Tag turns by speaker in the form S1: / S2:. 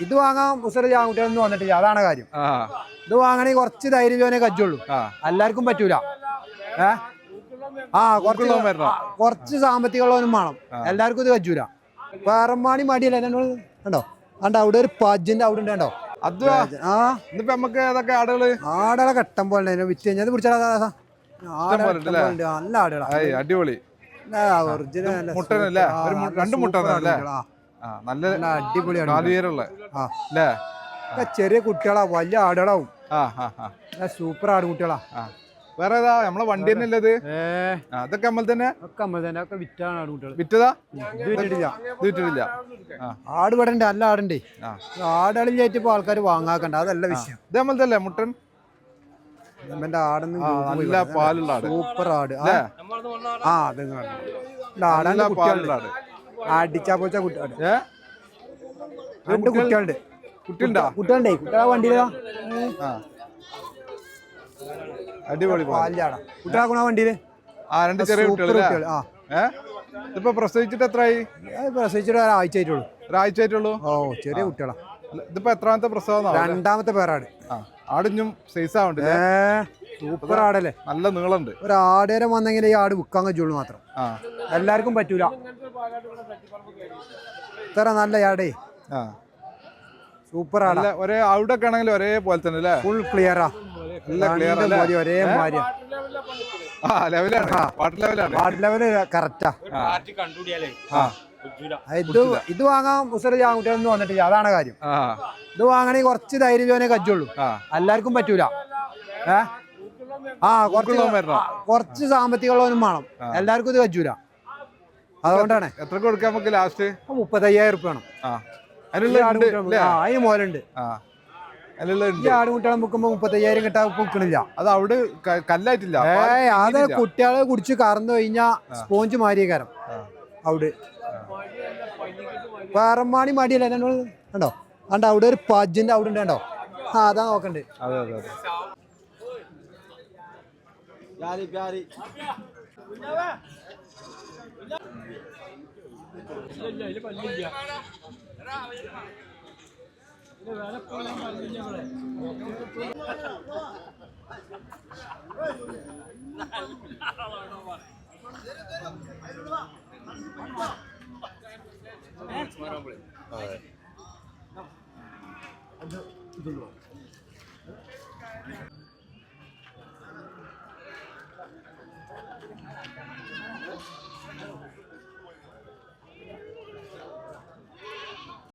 S1: ഇത് വാങ്ങാൻ മുസറി ആൺകുട്ടികളൊന്നും വന്നിട്ടില്ല. അതാണ് കാര്യം. ഇത് വാങ്ങണമെങ്കിൽ കുറച്ച് ധൈര്യം കജ്ജുള്ളൂ എല്ലാവർക്കും പറ്റൂല. ഏ? ആ കുറച്ച് കുറച്ച് സാമ്പത്തികമുള്ളവനും വേണം. എല്ലാവർക്കും ഇത് കജ്ജൂല വേറമ്പാണി മടിയല്ല? കണ്ടോ? കണ്ടോ? അവിടെ ഒരു പജിന്റെ അവിടെ ഉണ്ട് കണ്ടോ? ആ.
S2: ഇന്നിപ്പോ നമുക്ക് ഏതൊക്കെ ആടുകൾ?
S1: ആടുകളെ കട്ടം പോലെ. വിറ്റ് കഴിഞ്ഞത്
S2: പിടിച്ചാടാ
S1: നല്ല ആടുകളാ.
S2: അടിപൊളി.
S1: ഒറിജിനൽ
S2: രണ്ട്
S1: നല്ല
S2: നല്ല
S1: അടിപൊളിയാണ്
S2: അല്ലേ
S1: ചെറിയ കുട്ടികളാ വലിയ ആടുകളാവും. സൂപ്പർ ആട് കുട്ടികളാ.
S2: ആ. വേറെ ഏതാ? നമ്മളെ വണ്ടി തന്നെ ഉള്ളത് ഇതൊക്കെ നമ്മൾ തന്നെ? വിറ്റതാ?
S1: വിറ്റിട്ടില്ല. ആട് ഇവിടെ അല്ല നല്ല ആടുണ്ടേ.
S2: ആ.
S1: ആടുകളിൽ ഇപ്പൊ ആൾക്കാർ വാങ്ങാക്കണ്ട. അതല്ല വിഷയം.
S2: ഇത് നമ്മൾ തന്നെ
S1: മുട്ടൻ? ആടുന്നു
S2: നല്ല പാലുള്ള
S1: സൂപ്പർ ആട്. ആ, അതെ ആടാൻ
S2: പാലുള്ള ആട്.
S1: അടിച്ചാ പോച്ച കുട്ടികളുണ്ട്
S2: ഏ?
S1: രണ്ട് കുട്ടികളുണ്ട്.
S2: കുട്ടിയുണ്ടാ?
S1: കുട്ടികളുണ്ടേ. കുട്ടികളെ വണ്ടിയിലാ?
S2: ആ. അടിപൊളി പാൽ.
S1: വലിയ ആടാ കുട്ടികളെ കൊണ്ടാ വണ്ടിയിൽ?
S2: ആ രണ്ട് ചെറിയ കുട്ടികൾ
S1: ആ.
S2: ഏ? ഇതിപ്പോ പ്രസവിച്ചിട്ട് എത്രയായി
S1: പ്രസവിച്ചിട്ട് ഒരാഴ്ച ആയിട്ടുള്ളൂ
S2: ഒരാഴ്ച ആയിട്ടുള്ളൂ
S1: ഓ ചെറിയ കുട്ടികളാ.
S2: ഇതിപ്പോ എത്രാമത്തെ പ്രസവം
S1: രണ്ടാമത്തെ പേരാട്
S2: ആ ആടിഞ്ഞും സൈസ് ആവണ്ട്
S1: സൂപ്പർ ആടല്ലേ.
S2: നല്ല നീളമുണ്ട്
S1: ഒരു ആടേരം വന്നെങ്കിൽ ഈ ആട് വിൽക്കാൻ കഴിയുള്ളൂ മാത്രം. എല്ലാവർക്കും പറ്റൂല. ഇത്ര നല്ല ആടേ
S2: ആ.
S1: സൂപ്പർ
S2: ആണ് ഒരേ അവിടെ ഒക്കെ ആണെങ്കിൽ ഒരേ പോലെ തന്നെ അല്ലേ?
S1: ഫുൾ ക്ലിയറാ
S2: നല്ല clear അല്ലേ?
S1: ഒരേ
S2: വാട്ടർ
S1: ലെവൽ കറക്റ്റാ
S2: ആ.
S1: ഇത് ഇത് വാങ്ങാൻ മുസറി ആൺകുട്ടികളൊന്നും വന്നിട്ടില്ല അതാണ് കാര്യം. ഇത് വാങ്ങണമെങ്കിൽ കുറച്ച് ധൈര്യം ചോനെ കജ്ജുള്ളൂ. എല്ലാവർക്കും പറ്റൂല. ഏ? ആ കുറച്ച്. കുറച്ച് സാമ്പത്തികമുള്ളവനും വേണം. എല്ലാവർക്കും ഇത് കജ്ജൂല. അതുകൊണ്ടാണ്.
S2: എത്ര കൊടുക്കാം നമുക്ക് ലാസ്റ്റ്
S1: മുപ്പത്തയ്യായിരം റുപ്യ വേണം. അതിന് മോലുണ്ട് ഈ ആടുകുട്ടികളെ മുക്കുമ്പോ മുപ്പത്തയ്യായിരം കിട്ടാ മുക്കണില്ല
S2: അത് അവിടെ കല്ലായിട്ടില്ല.
S1: ഏ അത് കുട്ടികളെ കുടിച്ച് കറന്നു കഴിഞ്ഞാ സ്പോഞ്ച് മാറിയ
S2: കരം
S1: അവിടെ. വേറമ്മാണി മടിയല്ല? കണ്ടോ? കണ്ടോ? അവിടെ ഒരു പജിന്റെ അവിടെ ഉണ്ട് കണ്ടോ? ആ അതാ നോക്കണ്ട്.
S2: ഇല്ല ഇല്ല പല്ലില്ല ഇത് വേറെ പോലും പല്ലില്ല ഇവിടെ ഇതുണ്ടോ?